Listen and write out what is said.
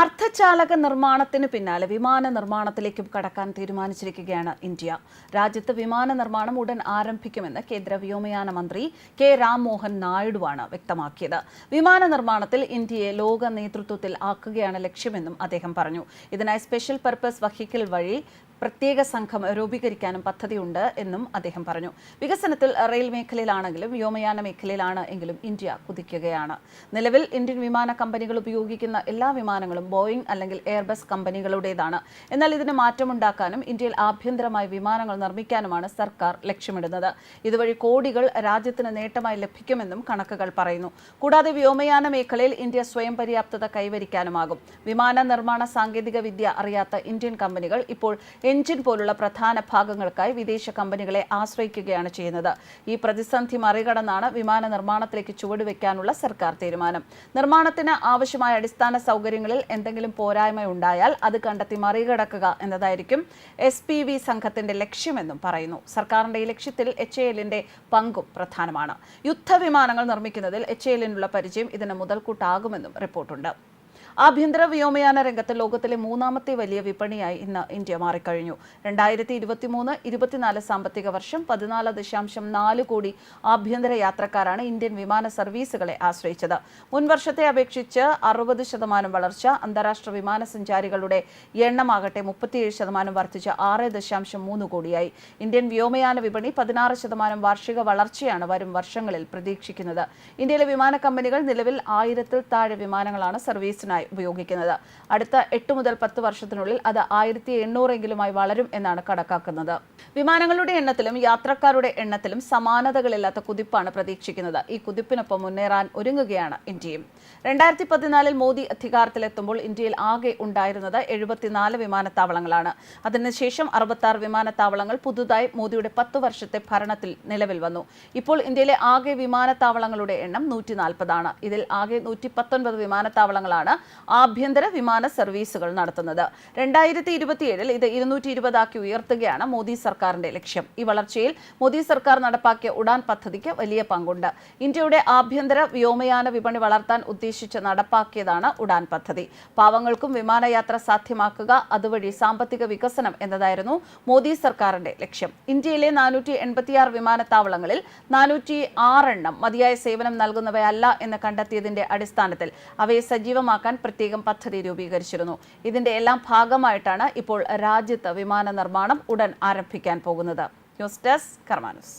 അർദ്ധചാലക നിർമ്മാണത്തിന് പിന്നാലെ വിമാന നിർമ്മാണത്തിലേക്കും കടക്കാൻ തീരുമാനിച്ചിരിക്കുകയാണ് ഇന്ത്യ. രാജ്യത്ത് വിമാന നിർമ്മാണം ഉടൻ ആരംഭിക്കുമെന്ന് കേന്ദ്ര വ്യോമയാന മന്ത്രി കെ രാംമോഹൻ നായിഡുവാണ് വ്യക്തമാക്കിയത്. വിമാന നിർമ്മാണത്തിൽ ഇന്ത്യയെ ലോക നേതൃത്വത്തിൽ ആക്കുകയാണ് ലക്ഷ്യമെന്നും അദ്ദേഹം പറഞ്ഞു. ഇതിനായി സ്പെഷ്യൽ പർപ്പസ് വഹിക്കൽ വഴി പ്രത്യേക സംഘം രൂപീകരിക്കാനും പദ്ധതിയുണ്ട് എന്നും അദ്ദേഹം പറഞ്ഞു. വികസനത്തിൽ റെയിൽ മേഖലയിലാണെങ്കിലും വ്യോമയാന മേഖലയിലാണ് എങ്കിലും ഇന്ത്യ കുതിക്കുകയാണ്. നിലവിൽ ഇന്ത്യൻ വിമാന കമ്പനികൾ ഉപയോഗിക്കുന്ന എല്ലാ വിമാനങ്ങളും ബോയിംഗ് അല്ലെങ്കിൽ എയർബസ് കമ്പനികളുടേതാണ്. എന്നാൽ ഇതിന് മാറ്റമുണ്ടാക്കാനും ഇന്ത്യയിൽ ആഭ്യന്തരമായി വിമാനങ്ങൾ നിർമ്മിക്കാനുമാണ് സർക്കാർ ലക്ഷ്യമിടുന്നത്. ഇതുവഴി കോടികൾ രാജ്യത്തിന് നേട്ടമായി ലഭിക്കുമെന്നും കണക്കുകൾ പറയുന്നു. കൂടാതെ വ്യോമയാന മേഖലയിൽ ഇന്ത്യ സ്വയം പര്യാപ്തത കൈവരിക്കാനുമാകും. വിമാന നിർമ്മാണ സാങ്കേതിക വിദ്യ അറിയാത്ത ഇന്ത്യൻ കമ്പനികൾ ഇപ്പോൾ എഞ്ചിൻ പോലുള്ള പ്രധാന ഭാഗങ്ങൾക്കായി വിദേശ കമ്പനികളെ ആശ്രയിക്കുകയാണ് ചെയ്യുന്നത്. ഈ പ്രതിസന്ധി മറികടന്നാണ് വിമാന നിർമ്മാണത്തിലേക്ക് ചുവടുവെക്കാനുള്ള സർക്കാർ തീരുമാനം. നിർമ്മാണത്തിന് ആവശ്യമായ അടിസ്ഥാന സൗകര്യങ്ങളിൽ എന്തെങ്കിലും പോരായ്മ ഉണ്ടായാൽ അത് കണ്ടെത്തി മറികടക്കുക എന്നതായിരിക്കും എസ് പി വി സംഘത്തിന്റെ ലക്ഷ്യമെന്നും പറയുന്നു. സർക്കാരിന്റെ ഈ ലക്ഷ്യത്തിൽ എച്ച് എല്ലിന്റെ പങ്കും പ്രധാനമാണ്. യുദ്ധവിമാനങ്ങൾ നിർമ്മിക്കുന്നതിൽ എച്ച് എല്ലിനുള്ള പരിചയം ഇതിന് മുതൽക്കൂട്ടാകുമെന്നും റിപ്പോർട്ടുണ്ട്. ആഭ്യന്തര വ്യോമയാന രംഗത്ത് ലോകത്തിലെ മൂന്നാമത്തെ വലിയ വിപണിയായി ഇന്ന് ഇന്ത്യ മാറിക്കഴിഞ്ഞു. രണ്ടായിരത്തി ഇരുപത്തിമൂന്ന് ഇരുപത്തിനാല് സാമ്പത്തിക വർഷം പതിനാല് ദശാംശം നാല് കോടി ആഭ്യന്തര യാത്രക്കാരാണ് ഇന്ത്യൻ വിമാന സർവീസുകളെ ആശ്രയിച്ചത്. മുൻ വർഷത്തെ അപേക്ഷിച്ച് അറുപത് ശതമാനം വളർച്ച അന്താരാഷ്ട്ര വിമാന സഞ്ചാരികളുടെ എണ്ണമാകട്ടെ മുപ്പത്തിയേഴ് ശതമാനം വർദ്ധിച്ച് ആറ് ദശാംശം മൂന്ന് കോടിയായി. ഇന്ത്യൻ വ്യോമയാന വിപണി പതിനാറ് ശതമാനം വാർഷിക വളർച്ചയാണ് വരും വർഷങ്ങളിൽ പ്രതീക്ഷിക്കുന്നത്. ഇന്ത്യയിലെ വിമാന കമ്പനികൾ നിലവിൽ ആയിരത്തിൽ താഴെ വിമാനങ്ങളാണ് സർവീസിനായി ഉപയോഗിക്കുന്നത്. അടുത്ത എട്ട് മുതൽ പത്ത് വർഷത്തിനുള്ളിൽ അത് ആയിരത്തി എണ്ണൂറെങ്കിലുമായി വളരും എന്നാണ് കണക്കാക്കുന്നത്. വിമാനങ്ങളുടെ എണ്ണത്തിലും യാത്രക്കാരുടെ എണ്ണത്തിലും സമാനതകളില്ലാത്ത കുതിപ്പാണ് പ്രതീക്ഷിക്കുന്നത്. ഈ കുതിപ്പിനൊപ്പം മുന്നേറാൻ ഒരുങ്ങുകയാണ് ഇന്ത്യയും. രണ്ടായിരത്തി പതിനാലിൽ മോദി അധികാരത്തിലെത്തുമ്പോൾ ഇന്ത്യയിൽ ആകെ ഉണ്ടായിരുന്നത് എഴുപത്തിനാല് വിമാനത്താവളങ്ങളാണ്. അതിനുശേഷം അറുപത്തി ആറ് വിമാനത്താവളങ്ങൾ പുതുതായി മോദിയുടെ പത്ത് വർഷത്തെ ഭരണത്തിൽ നിലവിൽ വന്നു. ഇപ്പോൾ ഇന്ത്യയിലെ ആകെ വിമാനത്താവളങ്ങളുടെ എണ്ണം നൂറ്റി നാൽപ്പതാണ് ഇതിൽ ആകെ നൂറ്റി പത്തൊൻപത് വിമാനത്താവളങ്ങളാണ് ആഭ്യന്തര വിമാന സർവീസുകൾ നടത്തുന്നത്. രണ്ടായിരത്തി ഇരുപത്തിയേഴിൽ ഇത് ഇരുന്നൂറ്റി ഇരുപതാക്കി ഉയർത്തുകയാണ് മോദി സർക്കാരിന്റെ ലക്ഷ്യം. ഈ വളർച്ചയിൽ മോദി സർക്കാർ നടപ്പാക്കിയ ഉഡാൻ പദ്ധതിക്ക് വലിയ പങ്കുണ്ട്. ഇന്ത്യയുടെ ആഭ്യന്തര വ്യോമയാന വിപണി വളർത്താൻ ഉദ്ദേശിച്ച് നടപ്പാക്കിയതാണ് ഉഡാൻ പദ്ധതി. പാവങ്ങൾക്കും വിമാനയാത്ര സാധ്യമാക്കുക അതുവഴി സാമ്പത്തിക വികസനം എന്നതായിരുന്നു മോദി സർക്കാരിന്റെ ലക്ഷ്യം. ഇന്ത്യയിലെ നാനൂറ്റി എൺപത്തിയാറ് വിമാനത്താവളങ്ങളിൽ നാനൂറ്റി ആറെണ്ണം മതിയായ സേവനം നൽകുന്നവയല്ല എന്ന് കണ്ടെത്തിയതിന്റെ അടിസ്ഥാനത്തിൽ അവയെ സജീവമാക്കാൻ പ്രത്യേകം പദ്ധതി രൂപീകരിച്ചിരുന്നു. ഇതിന്റെ എല്ലാം ഭാഗമായിട്ടാണ് ഇപ്പോൾ രാജ്യത്ത് വിമാന നിർമ്മാണം ഉടൻ ആരംഭിക്കാൻ പോകുന്നത്. News desk കർമാനുസ്.